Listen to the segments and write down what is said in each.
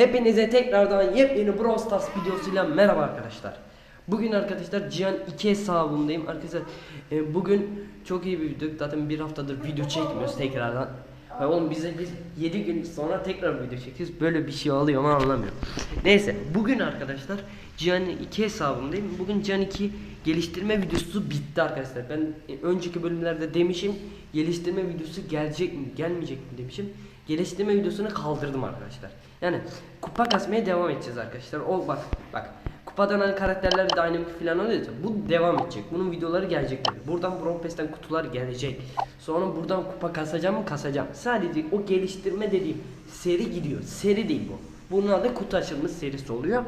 Hepinize tekrardan yepyeni Brawl Stars videosuyla merhaba arkadaşlar. Bugün arkadaşlar Cihan 2 hesabındayım. Arkadaşlar e, bugün çok iyi bir video. Zaten bir haftadır video çekmiyoruz tekrardan. Ha, oğlum bize biz 7 gün sonra tekrar video çekiyoruz. Böyle bir şey oluyor mu anlamıyorum. Neyse bugün arkadaşlar Cihan 2 hesabındayım. Bugün Cihan 2 geliştirme videosu bitti arkadaşlar. Ben e, önceki bölümlerde demişim geliştirme videosu gelecek mi gelmeyecek mi demişim. Geliştirme videosunu kaldırdım arkadaşlar. Yani kupa kasmaya devam edeceğiz arkadaşlar. O bak bak kupadan hani karakterler dinamik falan oluyor ya, bu devam edecek. Bunun videoları gelecek tabii. Buradan Brawl kutular gelecek. Sonra buradan kupa kasacağım mı kasacağım. Sadece o geliştirme dediğim seri gidiyor. Seri değil bu. Bunun adı kutu açılımı serisi oluyor.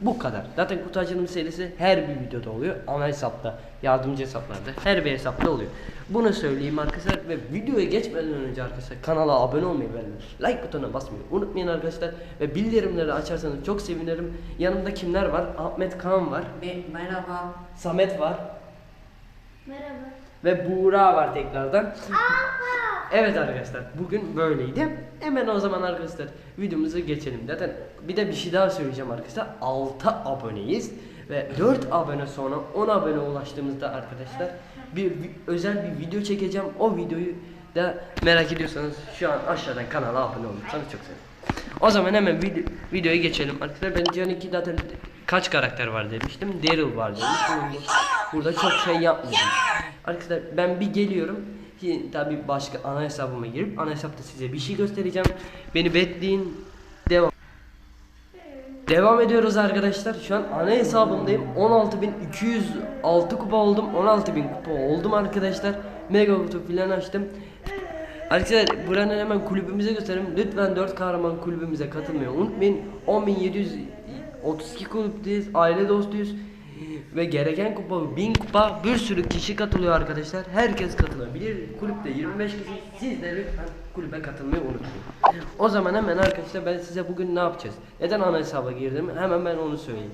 Bu kadar. Zaten kutu açılımı serisi her bir videoda oluyor. Ana hesapta, yardımcı hesaplarda, her bir hesapta oluyor. Bunu söyleyeyim arkadaşlar ve videoya geçmeden önce arkadaşlar kanala abone olmayı ve like butonuna basmayı unutmayın arkadaşlar ve bildirimleri açarsanız çok sevinirim. Yanımda kimler var? Ahmet Kaan var, merhaba. Samet var Merhaba. Ve Buğra var tekrardan. Evet arkadaşlar bugün böyleydi. Hemen o zaman arkadaşlar videomuzu geçelim. Zaten bir de bir şey daha söyleyeceğim arkadaşlar. 6 aboneyiz ve 4 abone sonra 10 abone ulaştığımızda arkadaşlar bir, bir- özel bir video çekeceğim. O videoyu da merak ediyorsanız şu an aşağıdan kanala abone olursanız çok sevinirim. O zaman hemen video, videoya geçelim arkadaşlar. Ben Cihan 2 zaten kaç karakter var demiştim. Daryl var demiştim. Burada çok şey yapmıyorum. Arkadaşlar ben bir geliyorum. Ki tabii başka ana hesabıma girip ana hesapta size bir şey göstereceğim. Beni bekleyin. Devam. Devam ediyoruz arkadaşlar. Şu an ana hesabımdayım. 16.206 kupa oldum. 16.000 kupa oldum arkadaşlar. Mega kutu filan açtım. Arkadaşlar buranın hemen kulübümüze göstereyim. Lütfen 4 kahraman kulübümüze katılmayı unutmayın. 10.732 kulüpteyiz. Aile dostuyuz. Ve gereken kupa 1000 kupa bir sürü kişi katılıyor arkadaşlar. Herkes katılabilir. Kulüpte 25 kişi. Siz de lütfen kulübe katılmayı unutmayın. O zaman hemen arkadaşlar ben size bugün ne yapacağız? Neden ana hesaba girdim? Hemen ben onu söyleyeyim.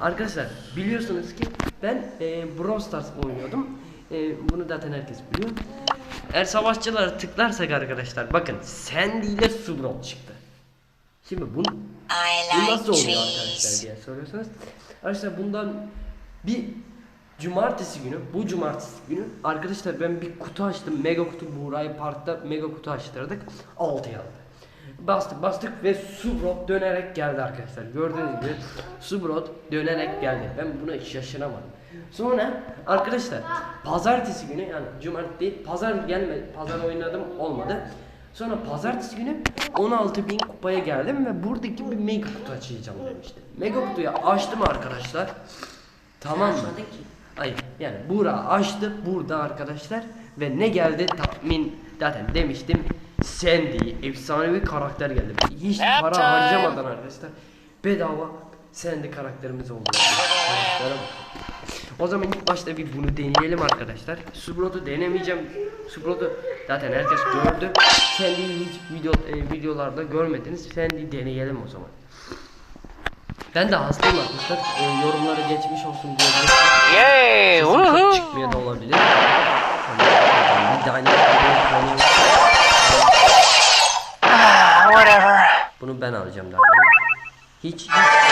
Arkadaşlar biliyorsunuz ki ben e, Brawl Stars oynuyordum. E, bunu zaten herkes biliyor. Eğer savaşçılara tıklarsak arkadaşlar bakın Sandy ile Subrot çıktı. Şimdi bunu, bu nasıl oluyor arkadaşlar diye soruyorsanız. Arkadaşlar bundan bir cumartesi günü, bu cumartesi günü arkadaşlar ben bir kutu açtım. Mega kutu Buğra'yı parkta mega kutu açtırdık. 6 yazdı. Bastık bastık ve Subrot dönerek geldi arkadaşlar. Gördüğünüz gibi Subrot dönerek geldi. Ben buna hiç şaşıramadım. Sonra arkadaşlar pazartesi günü yani cumartesi değil pazar gelmedi. Pazar oynadım olmadı. Sonra pazartesi günü 16.000 kupaya geldim ve buradaki bir mega kutu açacağım demiştim. Mega kutuyu açtım arkadaşlar. Tamam mı? Hayır yani Buğra açtı burada arkadaşlar ve ne geldi tahmin zaten demiştim Sandy efsanevi karakter geldi. Hiç para harcamadan arkadaşlar bedava Sandy karakterimiz oldu. Karaktere bak. O zaman ilk başta bir bunu deneyelim arkadaşlar. Subrot'u denemeyeceğim. Subrot'u zaten herkes gördü. Sandy'yi hiç video, e, videolarda görmediniz. Sandy'yi deneyelim o zaman. Ben de hastayım arkadaşlar. E, yorumlara geçmiş olsun diyebilirsiniz. Yay! Sesim çıkmıyor da olabilir. Bir tane Ah, whatever. Bunu ben alacağım daha. Hiç hiç.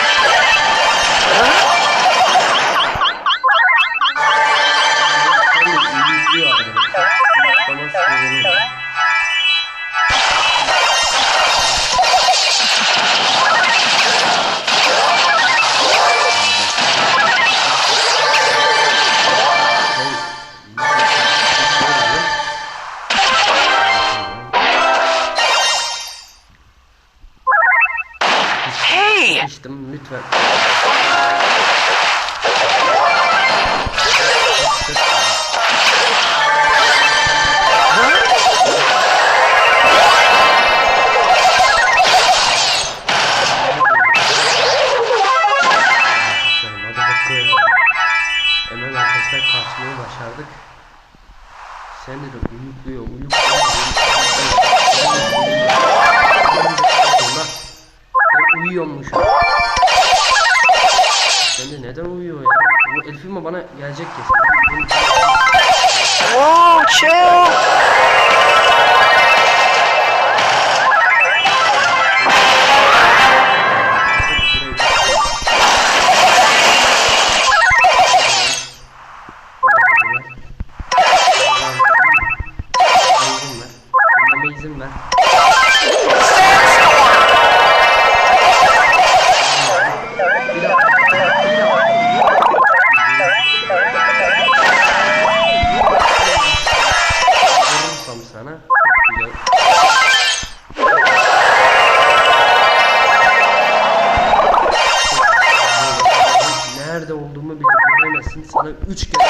Şimdi sana 3 kere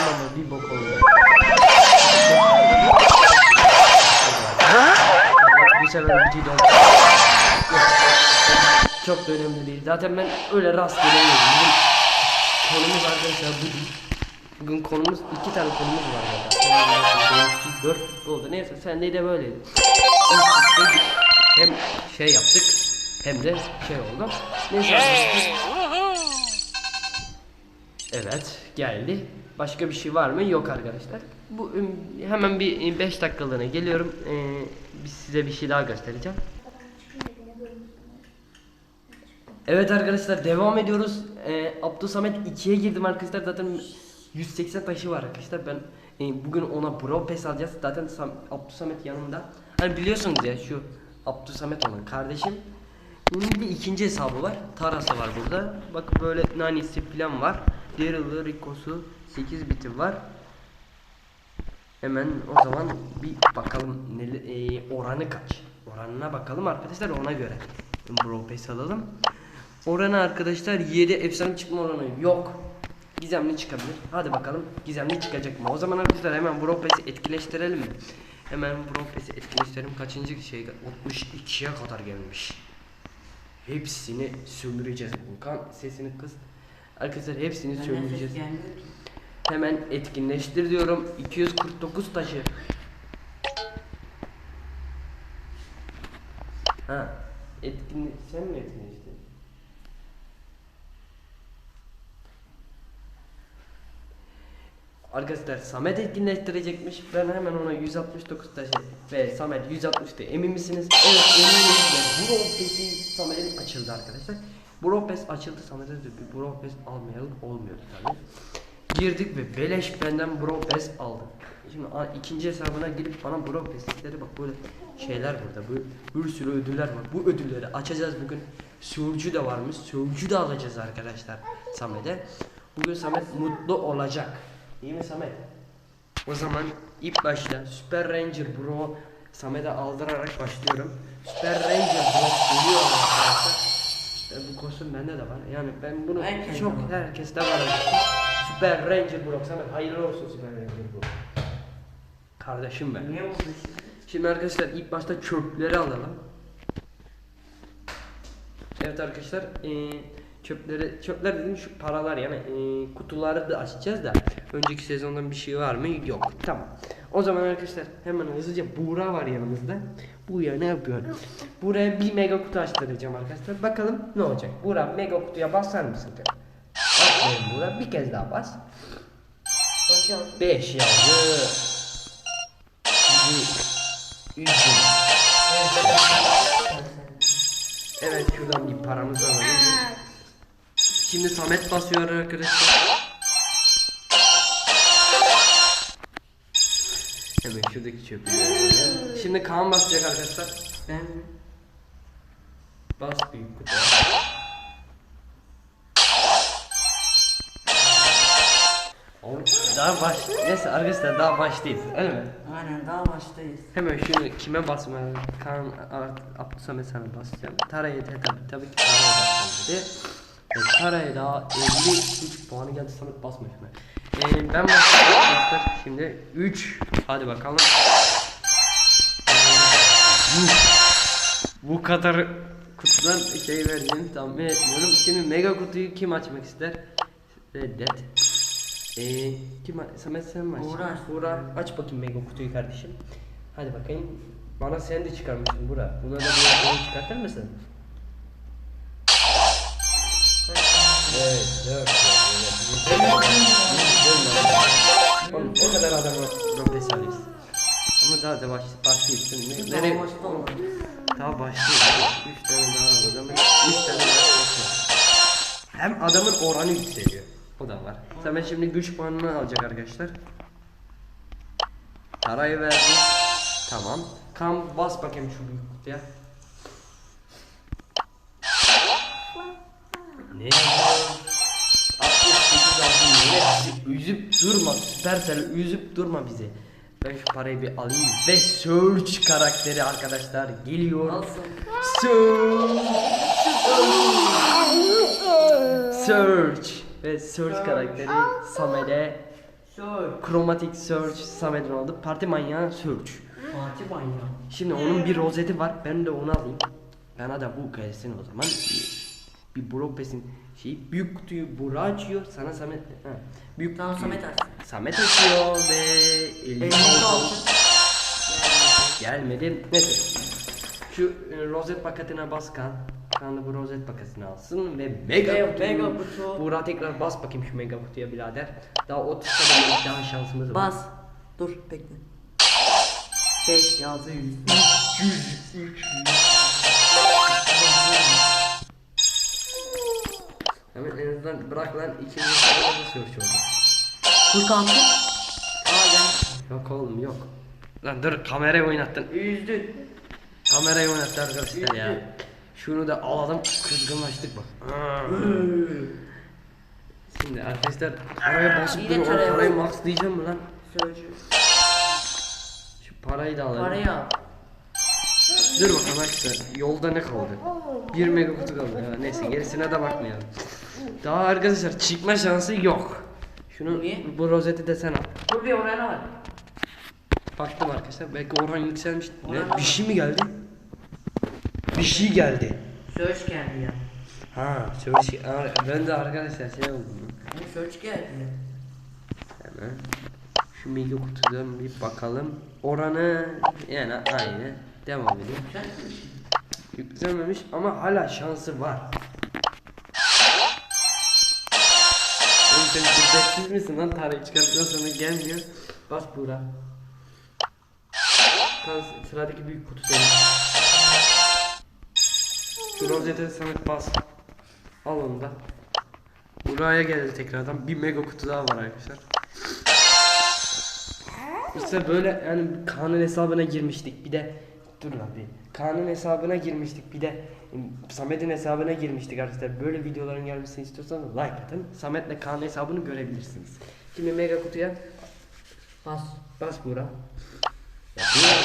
mı? Bir bok oldu. Bu sefer bir oldu. Çok da önemli değil. Zaten ben öyle rastgele yedim. Konumuz arkadaşlar bu değil. Bugün konumuz iki tane konumuz var burada. Dört oldu. Neyse sen de böyleydi. Hem şey yaptık hem de şey oldu. Neyse. Evet geldi. Başka bir şey var mı? Yok arkadaşlar. Bu hemen bir 5 dakikalığına geliyorum. Ee, size bir şey daha göstereceğim. Evet arkadaşlar devam ediyoruz. Ee, Abdü Samet 2'ye girdim arkadaşlar. Zaten 180 taşı var arkadaşlar. Ben e, bugün ona Bro Pass alacağız. Zaten Sam, Abdü Samet yanımda. Hani biliyorsunuz ya şu Abdü Samet olan kardeşim. Bunun bir ikinci hesabı var. Tarası var burada. Bakın böyle nanisi falan var. Daryl'ı, Rico'su 8 biti var. Hemen o zaman bir bakalım ne, e, oranı kaç. Oranına bakalım arkadaşlar ona göre. Bro Pass alalım. Oranı arkadaşlar 7 efsane çıkma oranı yok. Gizemli çıkabilir. Hadi bakalım gizemli çıkacak mı? O zaman arkadaşlar hemen Bro Pass'i etkileştirelim mi? Hemen Bro Pass'i etkileştirelim. Kaçıncı şey 62'ye kadar gelmiş. Hepsini sömüreceğiz. Volkan sesini kıs. Arkadaşlar hepsini sömüreceğiz. Hemen etkinleştir diyorum. 249 taşı. Ha. Etkin sen mi etkinleştin? Arkadaşlar Samet etkinleştirecekmiş. Ben hemen ona 169 taşı ve Samet 160'tı. Emin misiniz? Evet eminim ve Brawl Pass'i Samet'in açıldı arkadaşlar. Pass açıldı de bir Pass almayalım olmuyordu tabii. Girdik ve beleş benden Pass aldım. Şimdi ikinci hesabına girip bana istedi. Bak böyle şeyler burada. Bu bir sürü ödüller var. Bu ödülleri açacağız bugün. Sürücü de varmış. Sürücü de alacağız arkadaşlar Samet'e. Bugün Samet mutlu olacak. İyi mi Samet? O zaman ilk başta Super Ranger Bro Samet'e aldırarak başlıyorum. Super Ranger. Kostüm bende de var. Yani ben bunu Herkeste çok herkeste var. Super Ranger Bro Samet hayırlı olsun Super Ranger Bro. Kardeşim ben. Niye oldu? Şimdi arkadaşlar ilk başta çöpleri alalım. Evet arkadaşlar eee, çöpleri çöpler dedim şu paralar yani eee, kutuları da açacağız da önceki sezondan bir şey var mı? Yok. Tamam. O zaman arkadaşlar hemen hızlıca Buğra var yanımızda. Bu ya ne yapıyor? Buraya bir mega kutu açtıracağım arkadaşlar. Bakalım ne olacak? Buğra mega kutuya basar mısın? Basmayın Buğra. Bir kez daha bas. Başlayalım. 5 yazdı. Üzüm. Evet şuradan bir paramızı alalım. Şimdi Samet basıyor arkadaşlar. Hemen şuradaki alalım. Şimdi Kaan basacak arkadaşlar. Ben Bas büyük kutu. Daha baş... Neyse arkadaşlar daha baştayız. Öyle mi? aynen daha baştayız. Hemen şunu kime basma? Kaan Abdü Samet sana basacağım. Tara'ya tabii, tabii ki Tara'ya basacağım dedi. Tara'ya da 53 puanı geldi Samet basmış mı? E, ben arkadaşlar. Şimdi 3 hadi bakalım. Bu kadar kutudan şey verdiğini tahmin etmiyorum. Şimdi mega kutuyu kim açmak ister? Reddet. Ee, kim Samet sen mi aç? Buğra. Buğra aç bakayım mega kutuyu kardeşim. Hadi bakayım. Bana sen de çıkarmışsın Buğra. Buna da bir şey çıkartır mısın? Evet, evet. Daha da baş, başlayıp Daha nereye? başta olmadı. Daha başlıyor. 3 tane daha adamın 3 tane daha başlıyor. Hem adamın oranı yükseliyor. O da var. Samet şimdi güç puanını alacak arkadaşlar. Parayı verdi. Tamam. Kam bas bakayım şu büyük kutuya. Ne yazıyor? 68 altın yine bizi üzüp durma. Supercell üzüp durma bizi. Ben şu parayı bir alayım ve Surge karakteri arkadaşlar geliyor. Nasıl? Surge. Surge. Ve Surge karakteri Samet'e. Chromatic Surge Samet'in oldu. Parti manyağı Surge. Fatih manyağı. Şimdi onun bir rozeti var. Ben de onu alayım. Bana da bu gelsin o zaman. Bir Bropes'in şeyi büyük kutuyu Bura açıyor. Sana Samet. Ha. Büyük Tamam kutuyu Samet açsın. Samet açıyor ve. Gelmedi. Neyse. Şu e, rozet paketine bas kan. Kan da bu rozet paketini alsın ve mega Mega- kutu. mega kutu. Buğra tekrar bas bakayım şu mega kutuya birader. Daha 30 kadar daha şansımız var. Bas. Dur bekle. 5 yazı 100. Hemen en azından bırak lan ikinci sırada da search oldu. Furkan. Aa gel. Yok oğlum yok. Lan dur kamerayı oynattın. Üzdün. Kamerayı oynattı arkadaşlar ya. Şunu da alalım kızgınlaştık bak. Şimdi arkadaşlar paraya basıp dur paraya parayı max diyeceğim mi lan? Sözcü. Şu parayı da alalım. Parayı al. Dur bakalım arkadaşlar yolda ne kaldı? Bir mega kutu kaldı ya. Neyse gerisine de bakmayalım. Daha arkadaşlar çıkma şansı yok. Şunu Niye? bu rozeti de sen al. Dur bir oraya var. Baktım arkadaşlar belki oran yükselmiş. Orhan Ne? Bir şey mi geldi? Bir şey geldi. Söz geldi ya. Ha. Aa, Ben de arkadaşlar şey oldum. Bu söz geldi. Hemen şu mega kutudan bir bakalım. Oranı yani aynı. Devam edelim. Yükselmemiş ama hala şansı var. Sen kudretsiz misin lan tarih çıkarttıktan sonra gelmiyor. Bas Buğra. Tam sıradaki büyük kutu senin. Şu rozete Samet bas. Al onu da. Buraya geldi tekrardan. Bir mega kutu daha var arkadaşlar. İşte böyle yani kanun hesabına girmiştik bir de dur lan bir. Kanun hesabına girmiştik. Bir de Samet'in hesabına girmiştik arkadaşlar. Böyle videoların gelmesini istiyorsanız like atın. Samet'le kanun hesabını görebilirsiniz. Şimdi mega kutuya bas. bas Buğra. Ya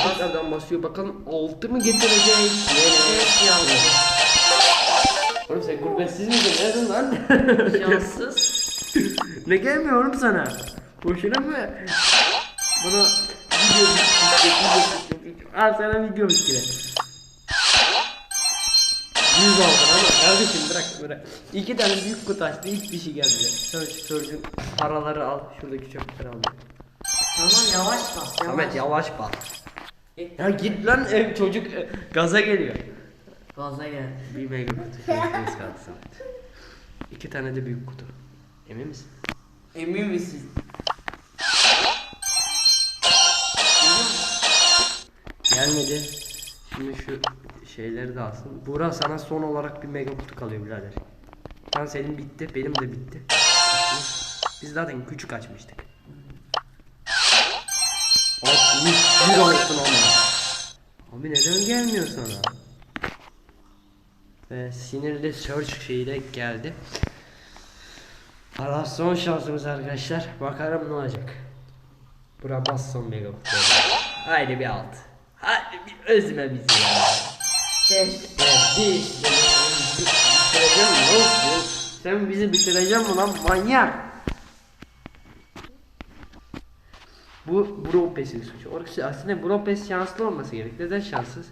tekrardan basıyor. Bakalım 6 mı getirecek. Söz yazdı. Oğlum sen gurbetsiz misin nesin lan? Şanssız. ne gelmiyor oğlum sana? Boşuna mı? Bana video video video al sana video bisküvi 100 aldın ama kardeşim bırak bırak İki tane büyük kutu açtı hiçbir şey gelmedi Search Search'ün paraları al şuradaki çöpleri al Tamam yavaş bas. Yavaş. Samet yavaş Git. Ya git lan ev çocuk e, gaza geliyor Gaza gel. Bir mega kutu kaldı Samet İki tane de büyük kutu Emin misin? Emin misin? Gelmedi. Şimdi şu şeyleri de alsın. Buğra sana son olarak bir mega kutu kalıyor birader. Lan senin bitti, benim de bitti. Biz zaten küçük açmıştık. Abi bir olsun ama. Abi neden gelmiyor sana? Ve sinirli search şeyi de geldi. Allah son şansımız arkadaşlar. Bakalım ne olacak. Bura bas son mega kutu. Haydi bir alt. Hadi bir özme bizi ya. Bir bitireceğim mi? Ne olsun? Sen bizi bitireceksin mi lan manyak? Bu Bropes'in suçu. Orası aslında Bropes şanslı olması gerek. Neden şanssız?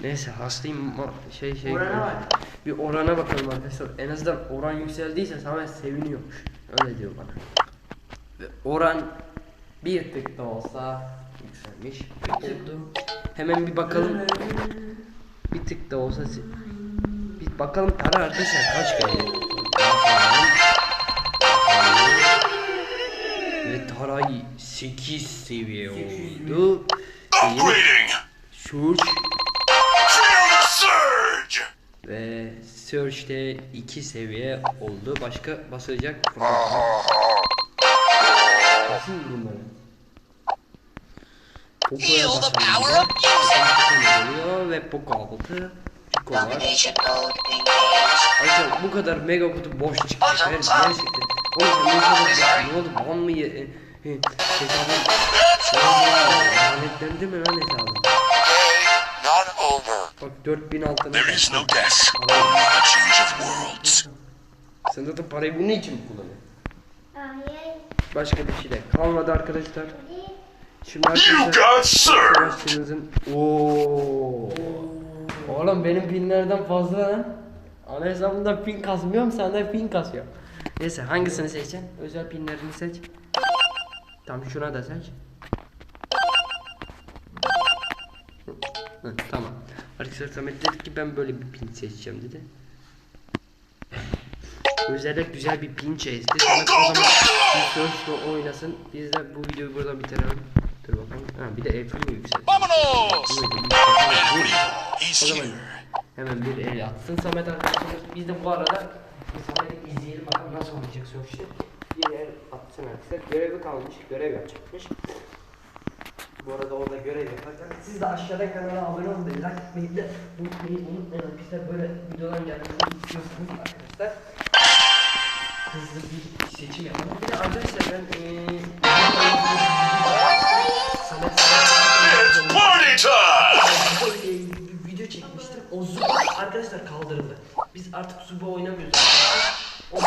Neyse hastayım şey şey. Orana bak. Bir orana bakalım arkadaşlar. En azından oran yükseldiyse Samet seviniyormuş. Öyle diyor bana. Ve oran bir tık da olsa yükselmiş. Oldu. Hemen bir bakalım. Bir tık da olsa bir bakalım para arkadaşlar kaç geldi. Ve taray 8 seviye oldu. Upgrading! Surge ve Surge'de 2 seviye oldu. Başka basılacak Basın bunları. Poco'ya basalım. oluyor ve Poco 6. Poco var. Domination mode engaged. Arkadaşlar bu kadar mega kutu boş çıktı. Ben gerçekten. Oğlum sen ne oldu? Ban mı ye? e, e, Hesabın lanetlendi mi lan over. Bak 4000 altına. There is no death, only the change of worlds. Sen zaten parayı bunun için mi kullanıyorsun? Hayır. Başka bir şey de kalmadı arkadaşlar. Şimdi arkadaşlar got served! Savaşçınızın Oo. Oğlum benim pinlerden fazla lan. Ana hesabımda pin kasmıyorum sende pin kasıyor. Neyse hangisini seçeceksin? Özel pinlerini seç. Tam şuna da seç. Hı, tamam. Arkadaşlar Samet dedi ki ben böyle bir pin seçeceğim dedi. Özellikle güzel bir pin çizdi. Samet o zaman bir oynasın. Biz de bu videoyu burada bitirelim. Dur bakalım. Ha bir de Efe'yi yükselt. Vamonos! O zaman hemen bir el atsın Samet arkadaşlar. Biz de bu arada Samet'i izleyelim bakalım nasıl olacak Sonuçta. Bir el atsın arkadaşlar. Görevi kalmış. Görev yapacakmış. Bu arada orada görev yaparken siz de aşağıda kanala abone olmayı, like etmeyi de unutmayın. Unutmayın arkadaşlar böyle videoların gelmesini istiyorsanız arkadaşlar. Hızlı bir seçim yapalım. Bir de arkadaşlar ben eee arkadaşlar kaldırıldı. Biz artık Zuba oynamıyoruz. O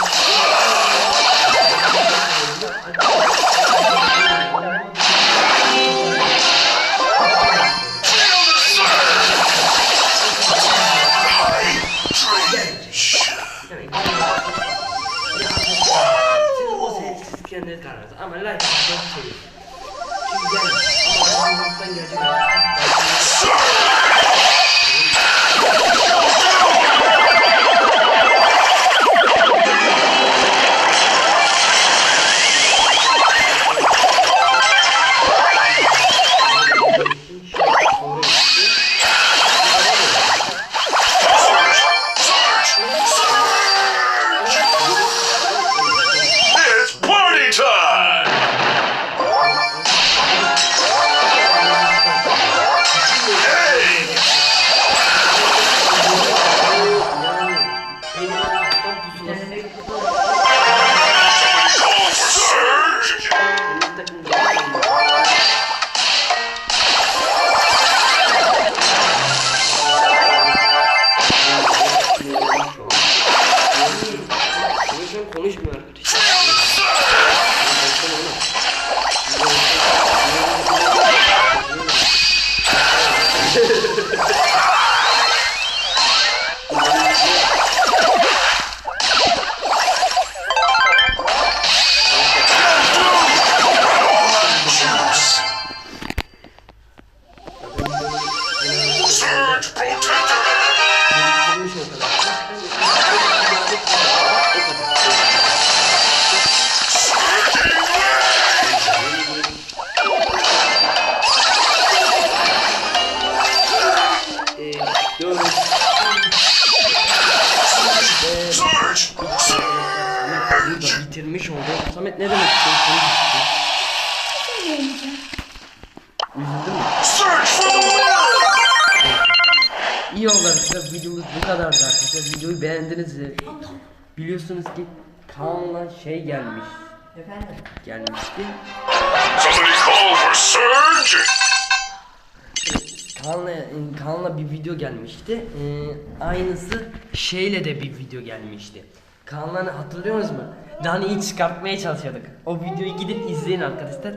bitirmiş oldu. Samet ne demek istiyorsun? Arkadaşlar videomuz bu kadardı arkadaşlar. Videoyu beğendiniz mi? Biliyorsunuz ki Kaan'la şey gelmiş. Efendim? Gelmişti. Somebody call for surge! Kaan'la, Kaan'la bir video gelmişti. Ee, aynısı şeyle de bir video gelmişti. Kaan'la hani hatırlıyor musunuz? Dani'yi çıkartmaya çalışıyorduk. O videoyu gidip izleyin arkadaşlar.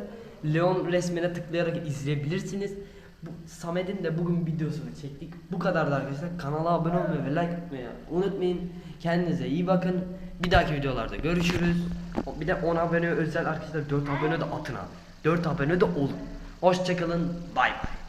Leon resmine tıklayarak izleyebilirsiniz. Bu, Samet'in de bugün videosunu çektik. Bu kadardı arkadaşlar. Kanala abone olmayı ve like atmayı unutmayın. Kendinize iyi bakın. Bir dahaki videolarda görüşürüz. Bir de 10 abone özel arkadaşlar 4 abone de atın abi. 4 abone de olun. Hoşçakalın. Bay bay.